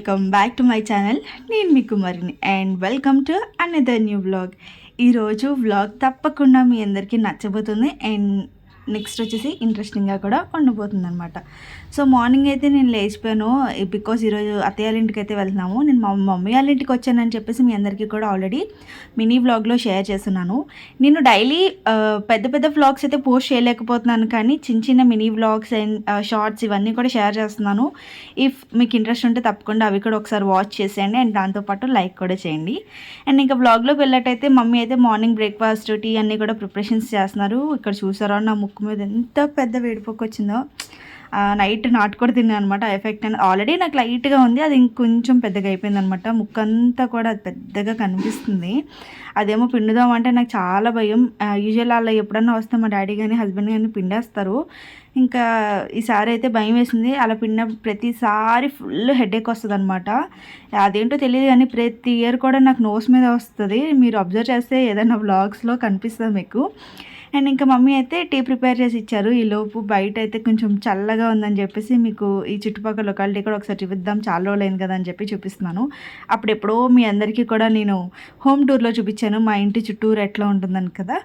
Welcome back to my channel. నేను మీ కుమారిని. And welcome to another new vlog ఈరోజు vlog తప్పకుండా మీ అందరికీ నచ్చబోతుంది. అండ్ నెక్స్ట్ వచ్చేసి ఇంట్రెస్టింగ్గా కూడా ఉండబోతుంది అనమాట సో మార్నింగ్ అయితే నేను లేచిపోయాను. బికాస్ ఈరోజు అత్తయ్య వాళ్ళ ఇంటికి అయితే వెళ్తున్నాము. నేను మా మమ్మీ వాళ్ళ ఇంటికి వచ్చానని చెప్పేసి మీ అందరికీ కూడా ఆల్రెడీ మినీ వ్లాగ్లో షేర్ చేస్తున్నాను. నేను డైలీ పెద్ద పెద్ద వ్లాగ్స్ అయితే పోస్ట్ చేయలేకపోతున్నాను కానీ చిన్న చిన్న మినీ వ్లాగ్స్ అండ్ షార్ట్స్ ఇవన్నీ కూడా షేర్ చేస్తున్నాను. ఇఫ్ మీకు ఇంట్రెస్ట్ ఉంటే తప్పకుండా అవి కూడా ఒకసారి వాచ్ చేసేయండి అండ్ దాంతోపాటు లైక్ కూడా చేయండి. అండ్ ఇంకా వ్లాగ్లోకి వెళ్ళేటైతే మమ్మీ అయితే మార్నింగ్ బ్రేక్ఫాస్ట్ టీ అన్నీ కూడా ప్రిపరేషన్స్ చేస్తున్నారు. ఇక్కడ చూసారా నా ముక్కు మీద ఎంత పెద్ద వేడిపోకు వచ్చిందో. నైట్ నాటు కూడా తిన్నాను అనమాట ఎఫెక్ట్ అని ఆల్రెడీ నాకు లైట్గా ఉంది. అది ఇంకొంచెం పెద్దగా అయిపోయింది అనమాట ముక్కంతా కూడా అది పెద్దగా కనిపిస్తుంది. అదేమో పిండుదాం అంటే నాకు చాలా భయం. యూజువల్ అలా ఎప్పుడన్నా వస్తే మా డాడీ కానీ హస్బెండ్ కానీ పిండేస్తారు. ఇంకా ఈసారి అయితే భయం వేసింది. అలా పిండిన ప్రతిసారి ఫుల్ హెడేక్ వస్తుంది అనమాట అదేంటో తెలియదు కానీ ప్రతి ఇయర్ కూడా నాకు నోస్ మీద వస్తుంది. మీరు అబ్జర్వ్ చేస్తే ఏదైనా బ్లాగ్స్లో కనిపిస్తుంది మీకు. అండ్ ఇంకా మమ్మీ అయితే టీ ప్రిపేర్ చేసి ఇచ్చారు. ఈ లోపు బయట అయితే కొంచెం చల్లగా ఉందని చెప్పేసి మీకు ఈ చుట్టుపక్కల లొకాలిటీ కూడా ఒకసారి చూపిద్దాం. చాలా రోజులైంది కదా అని చెప్పి చూపిస్తున్నాను. అప్పుడు ఎప్పుడో మీ అందరికీ కూడా నేను హోమ్ టూర్లో చూపించాను. మా ఇంటి చుట్టూరు ఎట్లా ఉంటుందని కదా.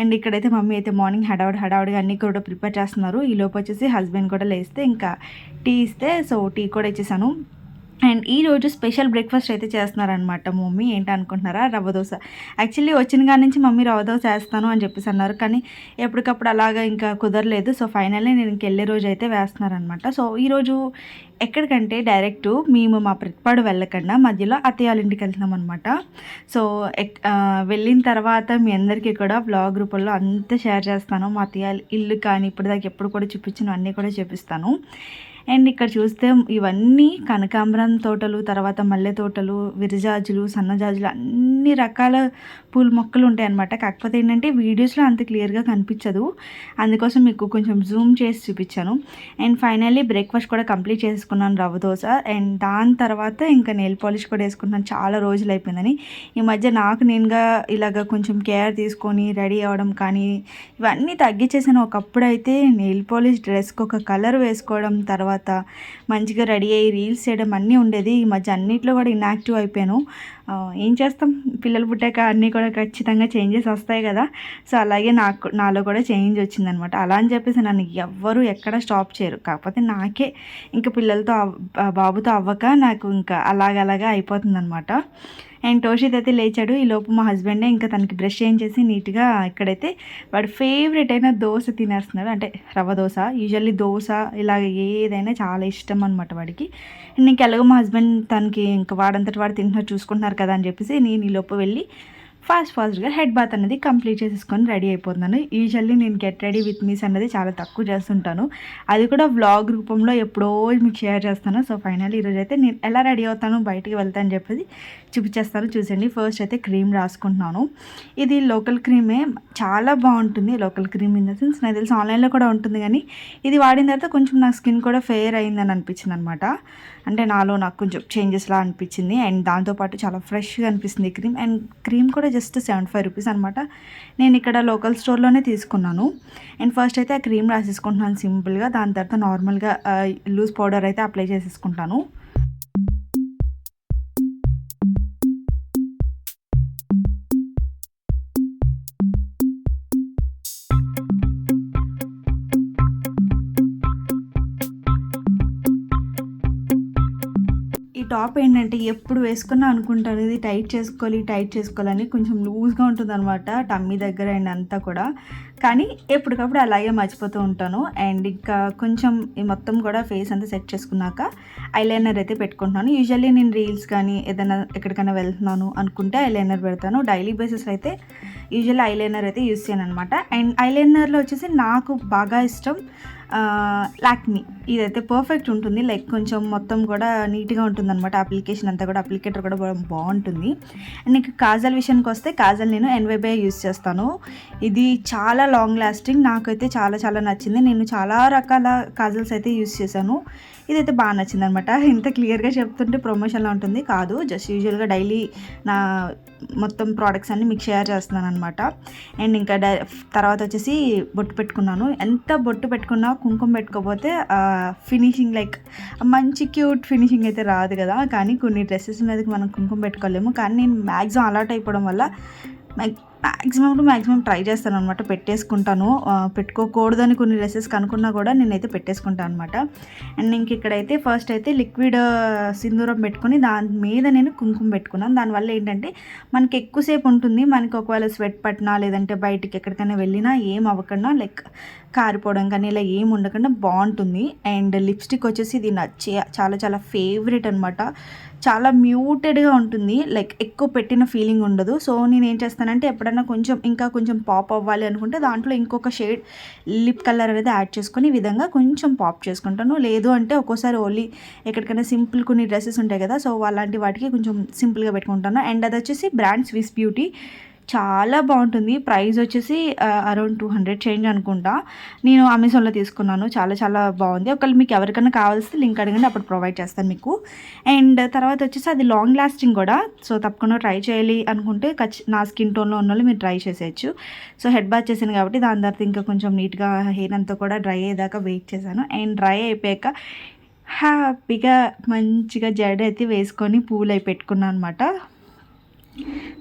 అండ్ ఇక్కడైతే మమ్మీ అయితే మార్నింగ్ హడావుడి హడావుడిగా అన్నీ కూడా ప్రిపేర్ చేస్తున్నారు. ఈ లోపు వచ్చేసి హస్బెండ్ కూడా లేస్తే ఇంకా టీ ఇస్తే సో టీ కూడా ఇచ్చేసాను. అండ్ ఈరోజు స్పెషల్ బ్రేక్ఫాస్ట్ అయితే చేస్తున్నారనమాట మమ్మీ. ఏంటి అనుకుంటున్నారా? రవ్వ దోశ. యాక్చువల్లీ వచ్చిన కాడి నుంచి మమ్మీ రవ్వ దోశ వేస్తాను అని చెప్పేసి అన్నారు. కానీ ఎప్పటికప్పుడు అలాగా ఇంకా కుదరలేదు. సో ఫైనల్లీ నేను ఇంకెళ్ళే రోజు అయితే వేస్తున్నారనమాట సో ఈరోజు ఎక్కడికంటే డైరెక్ట్ మేము మా ప్రతిపాడు వెళ్ళకుండా మధ్యలో అత్తయ్య ఇంటికి వెళ్తున్నాం అనమాట సో వెళ్ళిన తర్వాత మీ అందరికీ కూడా బ్లాగ్ రూపంలో అంతా షేర్ చేస్తాను. మా అత్తయ్య ఇల్లు కానీ ఇప్పుడు దాకా ఎప్పుడు కూడా చూపించిన అన్నీ కూడా చూపిస్తాను. అండ్ ఇక్కడ చూస్తే ఇవన్నీ కనకాంబరం తోటలు తర్వాత మల్లె తోటలు విరజాజులు సన్నజాజులు అన్ని రకాల పూల మొక్కలు ఉంటాయి అనమాట కాకపోతే ఏంటంటే వీడియోస్లో అంత క్లియర్గా కనిపించదు. అందుకోసం మీకు కొంచెం జూమ్ చేసి చూపించాను. అండ్ ఫైనల్లీ బ్రేక్ఫాస్ట్ కూడా కంప్లీట్ చేసుకున్నాను రవ్వ దోశ. అండ్ దాని తర్వాత ఇంకా నెయిల్ పాలిష్ కూడా వేసుకున్నాను చాలా రోజులు అయిపోయిందని. ఈ మధ్య నాకు నేనుగా ఇలాగ కొంచెం కేర్ తీసుకొని రెడీ అవ్వడం కానీ ఇవన్నీ తగ్గించేసాను. ఒకప్పుడు అయితే నెయిల్ పాలిష్ డ్రెస్కి ఒక కలర్ వేసుకోవడం తర్వాత తర్వాత మంచిగా రెడీ అయ్యి రీల్స్ చేయడం అన్నీ ఉండేది. ఈ మధ్య అన్నింటిలో కూడా ఇన్యాక్టివ్ అయిపోయాను. ఏం చేస్తాం? పిల్లలు పుట్టాక అన్నీ కూడా ఖచ్చితంగా చేంజెస్ వస్తాయి కదా. సో అలాగే నాకు నాలో కూడా చేంజ్ వచ్చిందనమాట. అలా అని చెప్పేసి నన్ను ఎవ్వరూ ఎక్కడ స్టాప్ చేయరు. కాకపోతే నాకే ఇంకా పిల్లలతో బాబుతో అవ్వక నాకు ఇంకా అలాగలాగా అయిపోతుందనమాట. అండ్ టోషిత్ అయితే లేచాడు. ఈ లోపు మా హస్బెండే ఇంకా తనకి బ్రష్ చేయించేసి నీట్గా ఇక్కడైతే వాడు ఫేవరెట్ అయిన దోశ తినేస్తున్నాడు. అంటే రవ్వ దోశ యూజువల్లీ దోశ ఇలాగ ఏదైనా చాలా ఇష్టం అనమాట వాడికి. ఇంక ఎలాగో మా హస్బెండ్ తనకి ఇంకా వాడంతటి వాడు తింటున్నారు చూసుకుంటున్నారు కదా అని చెప్పేసి నేను ఈ లోపు వెళ్ళి ఫాస్ట్ ఫాస్ట్గా హెడ్ బాత్ అనేది కంప్లీట్ చేసేసుకొని రెడీ అయిపోతున్నాను. యూజువల్లీ నేను గెట్ రెడీ విత్ మీస్ అనేది చాలా తక్కువ చేస్తుంటాను. అది కూడా వ్లాగ్ రూపంలో ఎప్పుడో మీకు షేర్ చేస్తాను. సో ఫైనల్ ఈరోజు అయితే నేను ఎలా రెడీ అవుతాను బయటికి వెళ్తాను చెప్పేసి చూపించేస్తాను. చూసండి ఫస్ట్ అయితే క్రీమ్ రాసుకుంటున్నాను. ఇది లోకల్ క్రీమే చాలా బాగుంటుంది local cream in the sense నాకు తెలిసి ఆన్లైన్లో కూడా ఉంటుంది కానీ ఇది వాడిన తర్వాత కొంచెం నా స్కిన్ కూడా ఫెయిర్ అయిందని అనిపించింది అనమాట అంటే నాలో నాకు కొంచెం చేంజెస్లా అనిపించింది. అండ్ దాంతోపాటు చాలా ఫ్రెష్గా అనిపిస్తుంది క్రీమ్ అండ్ క్రీమ్ కూడా జస్ట్ సెవెంటీ ఫైవ్ రూపీస్ అనమాట నేను ఇక్కడ లోకల్ స్టోర్లోనే తీసుకున్నాను. అండ్ ఫస్ట్ అయితే ఆ క్రీమ్ రాసేసుకుంటున్నాను సింపుల్గా దాని తర్వాత నార్మల్గా లూజ్ పౌడర్ అయితే అప్లై చేసేసుకుంటాను. టాప్ ఏంటంటే ఎప్పుడు వేసుకున్నా అనుకుంటారు. ఇది టైట్ చేసుకోవాలి టైట్ చేసుకోవాలని కొంచెం లూజ్గా ఉంటుంది అనమాట టమ్మీ దగ్గర అండ్ అంతా కూడా. కానీ ఎప్పటికప్పుడు అలాగే మర్చిపోతూ ఉంటాను. అండ్ ఇంకా కొంచెం ఈ మొత్తం కూడా ఫేస్ అంతా సెట్ చేసుకున్నాక ఐలైనర్ అయితే పెట్టుకుంటున్నాను. యూజువల్లీ నేను రీల్స్ కానీ ఏదైనా ఎక్కడికైనా వెళ్తున్నాను అనుకుంటే ఐలైనర్ పెడతాను. డైలీ బేసిస్ అయితే యూజువల్లీ ఐలైనర్ అయితే యూస్ చేయను అనమాట అండ్ ఐలైనర్లో వచ్చేసి నాకు బాగా ఇష్టం లాక్మీ ఇదైతే పర్ఫెక్ట్ ఉంటుంది. లైక్ కొంచెం మొత్తం కూడా నీట్గా ఉంటుంది అనమాట అప్లికేషన్ అంతా కూడా అప్లికేటర్ కూడా బాగుంటుంది. అండ్ ఇంకా కాజల్ విషయానికి వస్తే కాజల్ నేను ఎన్వైబై యూస్ చేస్తాను. ఇది చాలా లాంగ్ లాస్టింగ్ నాకైతే చాలా చాలా నచ్చింది. నేను చాలా రకాల కాజల్స్ అయితే యూస్ చేశాను. ఇదైతే బాగా నచ్చింది అనమాట ఇంత క్లియర్గా చెప్తుంటే ప్రమోషన్లో ఉంటుంది. కాదు జస్ట్ యూజువల్గా డైలీ నా మొత్తం ప్రోడక్ట్స్ అన్ని మీకు షేర్ చేస్తున్నాను అనమాట అండ్ ఇంకా డై తర్వాత వచ్చేసి బొట్టు పెట్టుకున్నాను. ఎంత బొట్టు పెట్టుకున్నా కుంకుమ పెట్టుకోకపోతే ఫినిషింగ్ లైక్ మంచి క్యూట్ ఫినిషింగ్ అయితే రాదు కదా. కానీ కొన్ని డ్రెస్సెస్ మీదకి మనం కుంకుమ పెట్టుకోలేము. కానీ నేను మ్యాక్సిమం అలర్ట్ అయిపోవడం వల్ల మ్యాక్సిమం టు మ్యాక్సిమం ట్రై చేస్తాను అనమాట పెట్టేసుకుంటాను. పెట్టుకోకూడదని కొన్ని డ్రెస్సెస్ కనుక్కున్నా కూడా నేనైతే పెట్టేసుకుంటాను అనమాట అండ్ ఇంక ఇక్కడైతే ఫస్ట్ అయితే లిక్విడ్ సింధూరం పెట్టుకొని దాని మీద నేను కుంకుమ పెట్టుకున్నాను. దానివల్ల ఏంటంటే మనకి ఎక్కువసేపు ఉంటుంది. మనకి ఒకవేళ స్వెట్ పట్టినా లేదంటే బయటికి ఎక్కడికైనా వెళ్ళినా ఏం అవ్వకుండా లైక్ కారిపోవడం కానీ ఇలా ఏం ఉండకుండా బాగుంటుంది. అండ్ లిప్స్టిక్ వచ్చేసి ఇది నచ్చే చాలా చాలా ఫేవరెట్ అనమాట చాలా మ్యూటెడ్గా ఉంటుంది. లైక్ ఎక్కువ పెట్టిన ఫీలింగ్ ఉండదు. సో నేను ఏం చేస్తానంటే ఎప్పుడన్నా కొంచెం ఇంకా కొంచెం పాప్ అవ్వాలి అనుకుంటే దాంట్లో ఇంకొక షేడ్ లిప్ కలర్ అనేది యాడ్ చేసుకొని ఈ విధంగా కొంచెం పాప్ చేసుకుంటాను. లేదు అంటే ఒక్కోసారి ఓన్లీ ఎక్కడికైనా సింపుల్ కొన్ని డ్రెస్సెస్ ఉంటాయి కదా సో అలాంటి వాటికి కొంచెం సింపుల్గా పెట్టుకుంటాను. అండ్ అది వచ్చేసి బ్రాండ్ స్విస్ బ్యూటీ చాలా బాగుంటుంది. ప్రైస్ వచ్చేసి అరౌండ్ టూ హండ్రెడ్ చేంజ్ అనుకుంటా. నేను అమెజాన్లో తీసుకున్నాను. చాలా చాలా బాగుంది. ఒకవేళ మీకు ఎవరికైనా కావాల్సి లింక్ అడగండి. అప్పుడు ప్రొవైడ్ చేస్తాను మీకు. అండ్ తర్వాత వచ్చేసి అది లాంగ్ లాస్టింగ్ కూడా. సో తప్పకుండా ట్రై చేయాలి అనుకుంటే ఖచ్చి నా స్కిన్ టోన్లో ఉన్న వాళ్ళు మీరు ట్రై చేసేయచ్చు. సో హెడ్ బాత్ చేశాను కాబట్టి దాని తర్వాత ఇంకా కొంచెం నీట్గా హెయిర్ అంతా కూడా డ్రై అయ్యేదాకా వెయిట్ చేశాను. అండ్ డ్రై అయిపోయాక హ్యాపీగా మంచిగా జడ అయితే వేసుకొని పూలు అయి పెట్టుకున్నాను అనమాట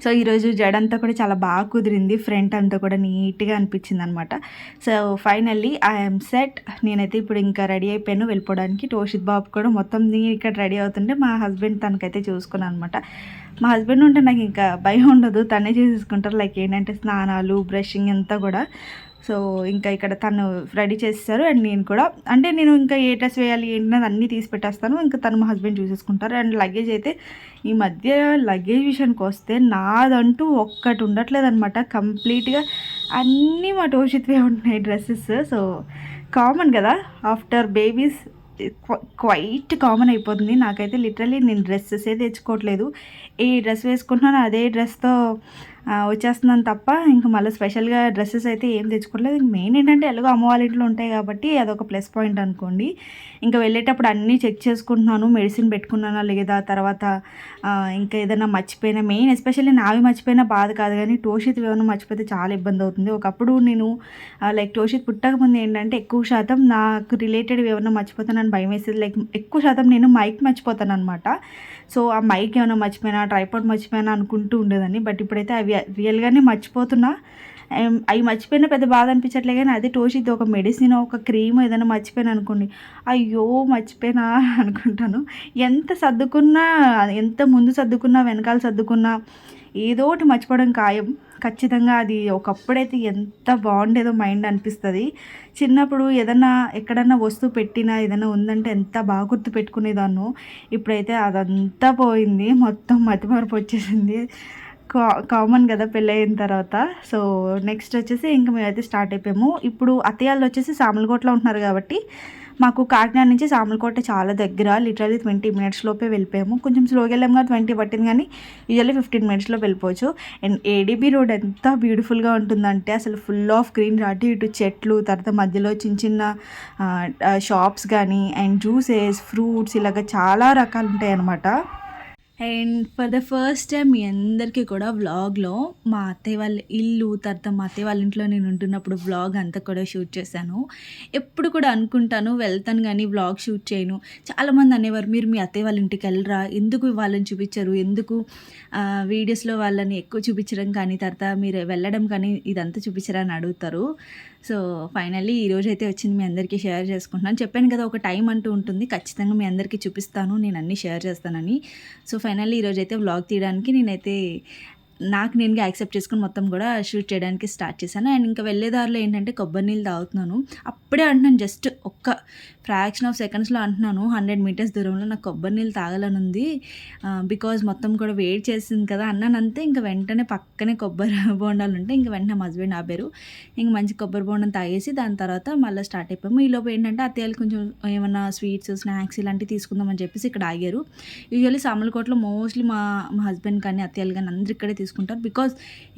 సో ఈరోజు జడ అంతా కూడా చాలా బాగా కుదిరింది. ఫ్రంట్ అంతా కూడా నీట్గా అనిపించింది అనమాట సో ఫైనల్లీ ఐఎమ్ సెట్. నేనైతే ఇప్పుడు ఇంకా రెడీ అయిపోయాను వెళ్ళిపోవడానికి. టోషిత్ బాబు కూడా మొత్తం నేను ఇక్కడ రెడీ అవుతుంటే మా హస్బెండ్ తనకైతే చూసుకున్నాను అనమాట మా హస్బెండ్ ఉంటే నాకు ఇంకా భయం ఉండదు. తనే చేసేసుకుంటారు. లైక్ ఏంటంటే స్నానాలు బ్రషింగ్ అంతా కూడా. సో ఇంకా ఇక్కడ తను రెడీ చేస్తారు అండ్ నేను కూడా. అంటే నేను ఇంకా ఏ డ్రెస్ వేయాలి ఏంటనేది అన్నీ తీసి పెట్టేస్తాను. ఇంకా తను మా హస్బెండ్ చూసేసుకుంటారు. అండ్ లగేజ్ అయితే ఈ మధ్య లగేజ్ విషయానికి వస్తే నాదంటూ ఒక్కటి ఉండట్లేదు అనమాట కంప్లీట్గా అన్నీ మా టోషిత్వే ఉంటున్నాయి డ్రెస్సెస్. సో కామన్ కదా? ఆఫ్టర్ బేబీస్ క్వైట్ కామన్ అయిపోతుంది. నాకైతే లిటరలీ నేను డ్రెస్సెసే తెచ్చుకోవట్లేదు. ఏ డ్రెస్ వేసుకుంటున్నాను అదే డ్రెస్తో వచ్చేస్తున్నాను తప్ప ఇంకా మళ్ళీ స్పెషల్గా డ్రెస్సెస్ అయితే ఏం తెచ్చుకోవట్లేదు మెయిన్ ఏంటంటే ఎలాగో అమ్మ వాళ్ళ ఇంట్లో ఉంటాయి కాబట్టి అదొక ప్లస్ పాయింట్ అనుకోండి. ఇంకా వెళ్ళేటప్పుడు అన్నీ చెక్ చేసుకుంటున్నాను మెడిసిన్ పెట్టుకున్నానా లేదా తర్వాత ఇంకా ఏదైనా మర్చిపోయినా మెయిన్ ఎస్పెషల్లీ నావి మర్చిపోయినా బాధ కాదు కానీ టోషిత్ ఏమైనా మర్చిపోతే చాలా ఇబ్బంది అవుతుంది. ఒకప్పుడు నేను లైక్ టోషిత్ పుట్టకముందు ఏంటంటే ఎక్కువ శాతం నాకు రిలేటెడ్ ఏమైనా మర్చిపోతానని భయం వేసేది. లైక్ ఎక్కువ శాతం నేను మైక్ మర్చిపోతాను అనమాట సో ఆ మైక్ ఏమైనా మర్చిపోయినా ట్రైపాడ్ మర్చిపోయినా అనుకుంటూ ఉండేదాన్ని. బట్ ఇప్పుడైతే అవి రియల్గానే మర్చిపోతున్నా. అవి మర్చిపోయినా పెద్ద బాధ అనిపించట్లే కానీ అదే టోషిద్ది ఒక మెడిసిన్ ఒక క్రీమ్ ఏదైనా మర్చిపోయినా అనుకోండి. అయ్యో మర్చిపోయినా అనుకుంటాను. ఎంత సర్దుకున్నా ఎంత ముందు సర్దుకున్నా వెనకాల సర్దుకున్నా ఏదో ఒకటి మర్చిపోవడం ఖాయం. ఖచ్చితంగా అది ఒకప్పుడైతే ఎంత బాగుండేదో మైండ్ అనిపిస్తుంది. చిన్నప్పుడు ఏదన్నా ఎక్కడన్నా వస్తువు పెట్టినా ఏదైనా ఉందంటే ఎంత బాగా గుర్తు పెట్టుకునేదాన్ని ఇప్పుడైతే అదంతా పోయింది. మొత్తం మతిమరుపు వచ్చేసింది. కా కామన్ కదా పెళ్ళయిన తర్వాత. సో నెక్స్ట్ వచ్చేసి ఇంకా మేమైతే స్టార్ట్ అయిపోయాము. ఇప్పుడు అత్తయ్యాళ్ళు వచ్చేసి సామలకోట్లో ఉంటున్నారు కాబట్టి మాకు కాకినాడ నుంచి సామలకోట చాలా దగ్గర లిటరలీ ట్వంటీ మినిట్స్ లోపే వెళ్ళిపోయాము. కొంచెం స్లోగా వెళ్ళాము కానీ ట్వంటీ పట్టింది కానీ యూజువల్లీ ఫిఫ్టీన్ మినిట్స్లో వెళ్ళిపోవచ్చు. అండ్ ఏడీబీ రోడ్ ఎంత బ్యూటిఫుల్గా ఉంటుందంటే అసలు ఫుల్ ఆఫ్ గ్రీన్ అటు ఇటు చెట్లు తర్వాత మధ్యలో చిన్న చిన్న షాప్స్ కానీ అండ్ జ్యూసెస్ ఫ్రూట్స్ ఇలాగ చాలా రకాలు ఉంటాయి అన్నమాట and for the first time మీ అందరికీ కూడా వ్లాగ్లో మా అత్తయ్య వాళ్ళ ఇల్లు తర్వాత మా అత్తయ్య వాళ్ళ ఇంట్లో నేను ఉంటున్నప్పుడు వ్లాగ్ అంతా కూడా షూట్ చేశాను. ఎప్పుడు కూడా అనుకుంటాను వెళ్తాను కానీ వ్లాగ్ షూట్ చేయను. చాలామంది అనేవారు మీరు మీ అత్తయ్య వాళ్ళ ఇంటికి వెళ్ళరా? ఎందుకు వాళ్ళని చూపించరు? ఎందుకు వీడియోస్లో వాళ్ళని ఎక్కువ చూపించడం కానీ తర్వాత మీరు వెళ్ళడం కానీ ఇదంతా చూపించరా? అని అడుగుతారు. సో ఫైనల్లీ ఈరోజు అయితే వచ్చింది మీ అందరికీ షేర్ చేసుకుంటున్నాను. చెప్పాను కదా ఒక టైం అంటూ ఉంటుంది. ఖచ్చితంగా మీ అందరికీ చూపిస్తాను నేను అన్నీ షేర్ చేస్తానని. సో ఫైనల్లీ ఈరోజు అయితే వ్లాగ్ తీయడానికి నేనైతే నాకు నేనుగా యాక్సెప్ట్ చేసుకుని మొత్తం కూడా షూట్ చేయడానికి స్టార్ట్ చేశాను. అండ్ ఇంకా వెళ్ళే దారిలో ఏంటంటే కొబ్బరి నీళ్ళు తాగుతున్నాను. అప్పుడే అంటున్నాను జస్ట్ ఒక్క ఫ్రాక్షన్ ఆఫ్ సెకండ్స్లో అంటున్నాను హండ్రెడ్ మీటర్స్ దూరంలో నాకు కొబ్బరి నీళ్ళు తాగాలని ఉంది. బికాజ్ మొత్తం కూడా వెయిట్ చేసింది కదా అన్నానంతే ఇంకా వెంటనే పక్కనే కొబ్బరి బోండాలు ఉంటే ఇంకా వెంటనే మా హస్బెండ్ ఆపారు. ఇంకా మంచి కొబ్బరి బోండం తాగేసి దాని తర్వాత మళ్ళీ స్టార్ట్ అయిపోయాము. ఈలోపు ఏంటంటే అత్తయ్యలు కొంచెం ఏమన్నా స్వీట్స్ స్నాక్స్ ఇలాంటివి తీసుకుందామని చెప్పేసి ఇక్కడ ఆగారు. యూజువల్లీ సామలకోటలో మోస్ట్లీ మా మా హస్బెండ్ కానీ అత్తయ్యలు కానీ అందరు ఇక్కడే తీసుకుంటారు. బికాజ్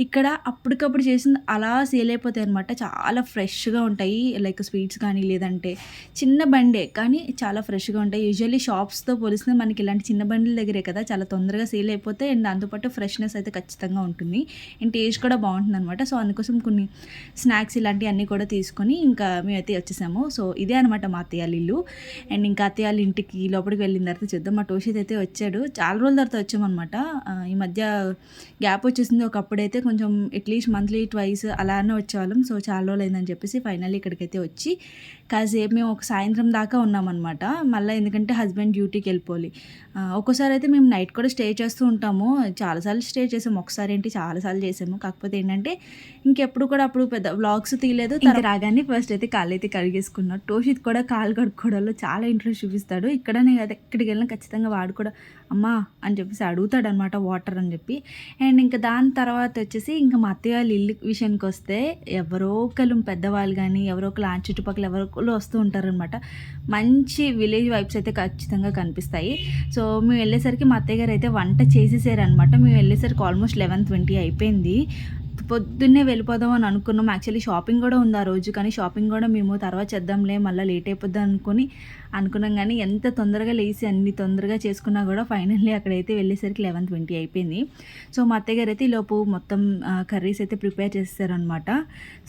ఇక్కడ అప్పటికప్పుడు చేసింది అలా సేల్ అయిపోతాయి అనమాట చాలా ఫ్రెష్గా ఉంటాయి. లైక్ స్వీట్స్ కానీ లేదంటే చిన్న బండే కానీ చాలా ఫ్రెష్గా ఉంటాయి. యూజువల్లీ షాప్స్తో పోలిస్తే మనకి ఇలాంటి చిన్న బండిల దగ్గరే కదా. చాలా తొందరగా సేల్ అయిపోతే అండ్ దాంతోపాటు ఫ్రెష్నెస్ అయితే ఖచ్చితంగా ఉంటుంది. అండ్ టేస్ట్ కూడా బాగుంటుంది అనమాట సో అందుకోసం కొన్ని స్నాక్స్ ఇలాంటివన్నీ కూడా తీసుకొని ఇంకా మేమైతే వచ్చేసాము. సో ఇదే అనమాట మా అత్తయ్య ఇల్లు అండ్ ఇంకా అత్తయ్య ఇంటికి లోపలికి వెళ్ళిన తర్వాత చూద్దాం. మా టోషిత్ అయితే వచ్చాడు. చాలా రోజుల తర్వాత వచ్చామన్నమాట. ఈ మధ్య గ్యాప్ వచ్చేసింది ఒకప్పుడైతే కొంచెం అట్లీస్ట్ మంత్లీ ట్వైస్ అలానే వచ్చేవాళ్ళం. సో చాలా రోజులు చెప్పేసి ఫైనల్లీ ఇక్కడికైతే వచ్చి కాసేపు మేము ఒక సాయంత్రం దాకా ఉన్నామన్నమాట. మళ్ళీ ఎందుకంటే హస్బెండ్ డ్యూటీకి వెళ్ళిపోవాలి. ఒక్కోసారి అయితే మేము నైట్ కూడా స్టే చేస్తూ ఉంటాము. చాలాసార్లు స్టే చేసాము. ఒకసారి ఏంటి చాలాసార్లు చేసాము. కాకపోతే ఏంటంటే ఇంకెప్పుడు కూడా అప్పుడు పెద్ద వ్లాగ్స్ తీయలేదు. రాగానే ఫస్ట్ అయితే కాళ్ళు అయితే కడిగేసుకున్నాడు టోషిత్ కూడా కాళ్ళు కడుక్కోవడంలో చాలా ఇంట్రెస్ట్ చూపిస్తాడు. ఇక్కడనే కదా ఎక్కడికి వెళ్ళినా ఖచ్చితంగా వాడు కూడా అమ్మా అని చెప్పేసి అడుగుతాడు అనమాట వాటర్ అని చెప్పి. అండ్ ఇంకా దాని తర్వాత వచ్చేసి ఇంకా మా అత్తయ్య వాళ్ళ ఇల్లు విషయానికి వస్తే ఎవరో ఒకరు పెద్దవాళ్ళు కానీ ఎవరో ఒకరు ఆ చుట్టుపక్కల ఎవరో ఒకరు వస్తూ ఉంటారనమాట. మంచి విలేజ్ వైబ్స్ అయితే ఖచ్చితంగా కనిపిస్తాయి. సో సో మేము వెళ్ళేసరికి మా అత్తయ్య గారు అయితే వంట చేసేసారనమాట మేము వెళ్ళేసరికి ఆల్మోస్ట్ లెవెన్ ట్వంటీ అయిపోయింది. పొద్దున్నే వెళ్ళిపోదాం అని అనుకున్నాం. యాక్చువల్లీ షాపింగ్ కూడా ఉంది ఆ రోజు కానీ షాపింగ్ కూడా మేము తర్వాత చేద్దాంలే మళ్ళీ లేట్ అయిపోద్ది అనుకుని అనుకున్నాం. కానీ ఎంత తొందరగా లేచి అన్ని తొందరగా చేసుకున్నా కూడా ఫైనల్లీ అక్కడైతే వెళ్ళేసరికి లెవెన్ ట్వంటీ అయిపోయింది. సో మా అత్తయ్య గారు అయితే ఈ లోపు మొత్తం కర్రీస్ అయితే ప్రిపేర్ చేస్తారనమాట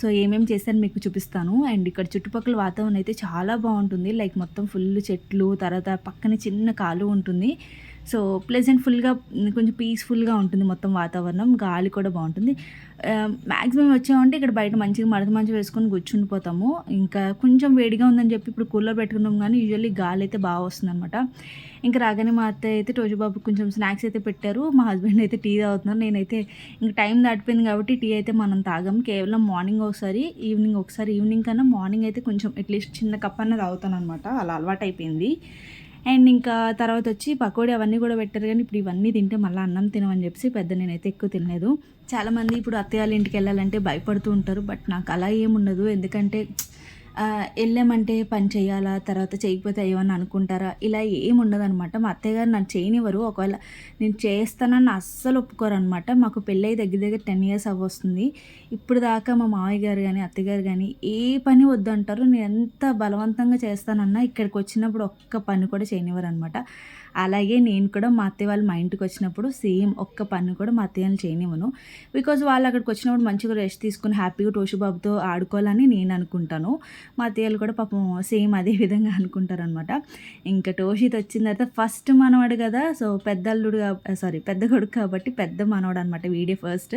సో ఏమేమి చేస్తారని మీకు చూపిస్తాను. అండ్ ఇక్కడ చుట్టుపక్కల వాతావరణం అయితే చాలా బాగుంటుంది. లైక్ మొత్తం ఫుల్ చెట్లు తర్వాత పక్కన చిన్న కాలు ఉంటుంది. సో ప్లెజెంట్ ఫుల్గా కొంచెం పీస్ఫుల్గా ఉంటుంది మొత్తం వాతావరణం. గాలి కూడా బాగుంటుంది. మ్యాక్సిమం వచ్చామంటే ఇక్కడ బయట మంచిగా మడత మంచి వేసుకొని కూర్చుండిపోతాము. ఇంకా కొంచెం వేడిగా ఉందని చెప్పి ఇప్పుడు కూలర్ పెట్టుకున్నాం కానీ యూజువల్లీ గాలి అయితే బాగా వస్తుంది అనమాట ఇంకా రాగానే మా అత్తయ్య అయితే టోజుబాబు కొంచెం స్నాక్స్ అయితే పెట్టారు. మా హస్బెండ్ అయితే టీ తాగుతున్నారు. నేనైతే ఇంకా టైం దాటిపోయింది కాబట్టి టీ అయితే మనం తాగం. కేవలం మార్నింగ్ ఒకసారి ఈవినింగ్ ఒకసారి ఈవినింగ్ కన్నా మార్నింగ్ అయితే కొంచెం అట్లీస్ట్ చిన్న కప్ అన్న తాగుతాను అనమాట అలా అలవాటు అయిపోయింది అండ్ ఇంకా తర్వాత వచ్చి పకోడీ అవన్నీ కూడా పెట్టారు కానీ ఇప్పుడు ఇవన్నీ తింటే మళ్ళీ అన్నం తినమని చెప్పేసి పెద్ద నేనైతే ఎక్కువ తినలేదు. చాలామంది ఇప్పుడు అత్తయ్య వాళ్ళ ఇంటికి వెళ్ళాలంటే భయపడుతూ ఉంటారు బట్ నాకు అలా ఏముండదు ఎందుకంటే వెళ్ళామంటే పని చేయాలా? తర్వాత చేయకపోతే ఏమన్నా అనుకుంటారా? ఇలా ఏమి మా అత్తయ్య గారు నన్ను చేయనివ్వరు. ఒకవేళ నేను చేస్తానని అస్సలు ఒప్పుకోరు అనమాట మాకు పెళ్ళై దగ్గర దగ్గర టెన్ ఇయర్స్ అవ్వస్తుంది ఇప్పుడు దాకా మా మామయ్య గారు కానీ అత్తయ్య గారు కానీ ఏ పని వద్దంటారు. నేను ఎంత బలవంతంగా చేస్తానన్నా ఇక్కడికి వచ్చినప్పుడు ఒక్క పని కూడా చేయనివ్వరు అనమాట అలాగే నేను కూడా మా అత్తయ్య వాళ్ళు మా ఇంటికి వచ్చినప్పుడు సేమ్ ఒక్క పని కూడా మా అత్తయ్యని చేయనివ్వను. బికాజ్ వాళ్ళు అక్కడికి వచ్చినప్పుడు మంచిగా రెస్ట్ తీసుకుని హ్యాపీగా టోషుబాబుతో ఆడుకోవాలని నేను అనుకుంటాను. మా అత్తయ్యలు కూడా పాపం సేమ్ అదే విధంగా అనుకుంటారు అనమాట ఇంకా టోషిత్ వచ్చిన తర్వాత ఫస్ట్ మనవాడు కదా సో పెద్ద అల్లుడు సారీ పెద్ద కొడుకు కాబట్టి పెద్ద మనవాడు అనమాట వీడియో ఫస్ట్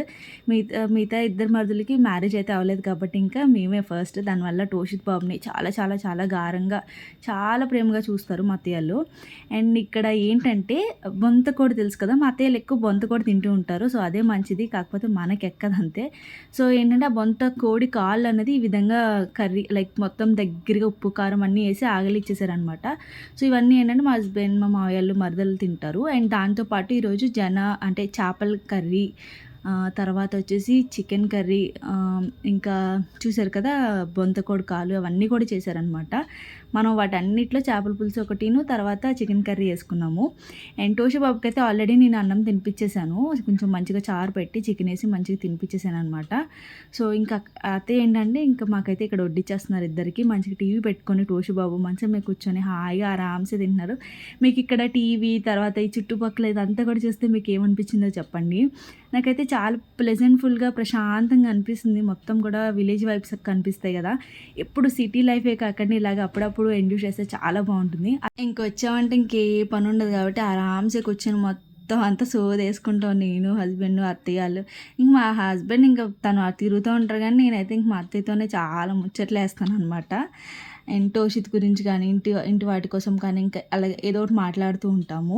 మిగతా మిగతా ఇద్దరు మరుదులకి మ్యారేజ్ అయితే అవ్వలేదు కాబట్టి ఇంకా మేమే ఫస్ట్. దానివల్ల టోషిత్ బాబుని చాలా చాలా చాలా గారంగా చాలా ప్రేమగా చూస్తారు మా అత్తయ్యలు. అండ్ ఇక్కడ ఏంటంటే బొంత కూడా తెలుసు కదా మా అత్తయ్యలు ఎక్కువ కూడా తింటూ ఉంటారు సో అదే మంచిది కాకపోతే మనకి సో ఏంటంటే ఆ బొంత కోడి కాళ్ళు అనేది ఈ విధంగా కర్రీ లైక్ మొత్తం దగ్గరగా ఉప్పు కారం అన్నీ వేసి ఆగలి ఇచ్చేసారనమాట సో ఇవన్నీ ఏంటంటే మా హస్బెండ్ మా మావయ్యలు మరదలు తింటారు. అండ్ దాంతోపాటు ఈరోజు జన అంటే చేపల కర్రీ తర్వాత వచ్చేసి చికెన్ కర్రీ ఇంకా చూసారు కదా బొంతకోడి కాలు అవన్నీ కూడా చేశారనమాట మనం వాటన్నిటిలో చేపల పులుసు ఒకటిను తర్వాత చికెన్ కర్రీ వేసుకున్నాము. అండ్ టోషి బాబుకి అయితే ఆల్రెడీ నేను అన్నం తినిపించేశాను కొంచెం మంచిగా చారు పెట్టి చికెన్ వేసి మంచిగా తినిపించేశాను అనమాట సో ఇంకా అతే ఏంటంటే ఇంకా మాకైతే ఇక్కడ వడ్డిచ్చేస్తున్నారు ఇద్దరికి. మంచిగా టీవీ పెట్టుకొని టోషి బాబు మంచిగా మీద కూర్చొని హాయిగా ఆరామ్సే తింటున్నారు. మీకు ఇక్కడ టీవీ తర్వాత ఈ చుట్టుపక్కల ఇదంతా కూడా చూస్తే మీకు ఏమనిపించిందో చెప్పండి. నాకైతే చాలా ప్లెజెంట్ఫుల్గా ప్రశాంతంగా అనిపిస్తుంది. మొత్తం కూడా విలేజ్ వైబ్స్ కనిపిస్తాయి కదా. ఎప్పుడు సిటీ లైఫే కాకుండా ఇలాగ అప్పుడప్పుడు ఎంజాయ్ చేస్తే చాలా బాగుంటుంది. ఇంకొచ్చామంటే ఇంకే పని ఉండదు కాబట్టి ఆరామ్సే కూర్చొని మొత్తం అంతా సోదేసుకుంటాం నేను హస్బెండ్ అత్తయ్య వాళ్ళు ఇంక మా హస్బెండ్ ఇంకా తను తిరుగుతూ ఉంటారు కానీ నేనైతే ఇంక మా అత్తయ్యతోనే చాలా ముచ్చట్లు వేస్తాను అనమాట అండ్ టోషిత్ గురించి కానీ ఇంటి ఇంటి వాటి కోసం కానీ ఇంకా అలాగే ఏదో ఒకటి మాట్లాడుతూ ఉంటాము.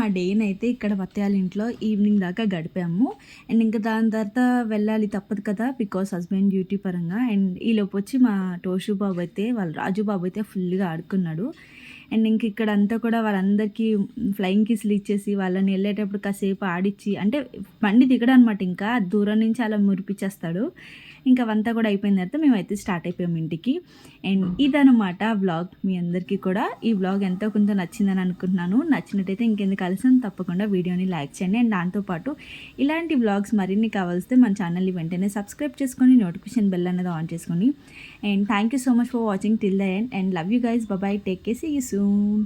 మా డేని అయితే ఇక్కడ వత్యాల ఇంట్లో ఈవినింగ్ దాకా గడిపాము. అండ్ ఇంకా దాని తర్వాత వెళ్ళాలి తప్పదు కదా బికాస్ హస్బెండ్ డ్యూటీ పరంగా. అండ్ ఈలోపు వచ్చి మా టోషు బాబు అయితే వాళ్ళ రాజు బాబు అయితే ఫుల్గా ఆడుకున్నాడు. అండ్ ఇంక ఇక్కడ అంతా కూడా వాళ్ళందరికీ ఫ్లయింగ్ కిస్లు ఇచ్చేసి వాళ్ళని వెళ్ళేటప్పుడు కాసేపు ఆడిచ్చి అంటే బండి దిగడం అనమాట ఇంకా. దూరం నుంచి అలా మురిపించేస్తాడు. ఇంకా అవంతా కూడా అయిపోయిన తర్వాత మేమైతే స్టార్ట్ అయిపోయాము ఇంటికి. అండ్ ఇదనమాట వ్లాగ్ మీ అందరికీ కూడా. ఈ వ్లాగ్ ఎంతో కొంత నచ్చిందని అనుకుంటున్నాను. నచ్చినట్టయితే ఇంకెందుకు కలిసి తప్పకుండా వీడియోని లైక్ చేయండి. అండ్ దాంతోపాటు ఇలాంటి వ్లాగ్స్ మరిన్ని కావాల్స్తే మన ఛానల్ని వెంటనే సబ్స్క్రైబ్ చేసుకొని నోటిఫికేషన్ బెల్ అనేది ఆన్ చేసుకొని. And thank you so much for watching till the end and love you guys bye take care see you soon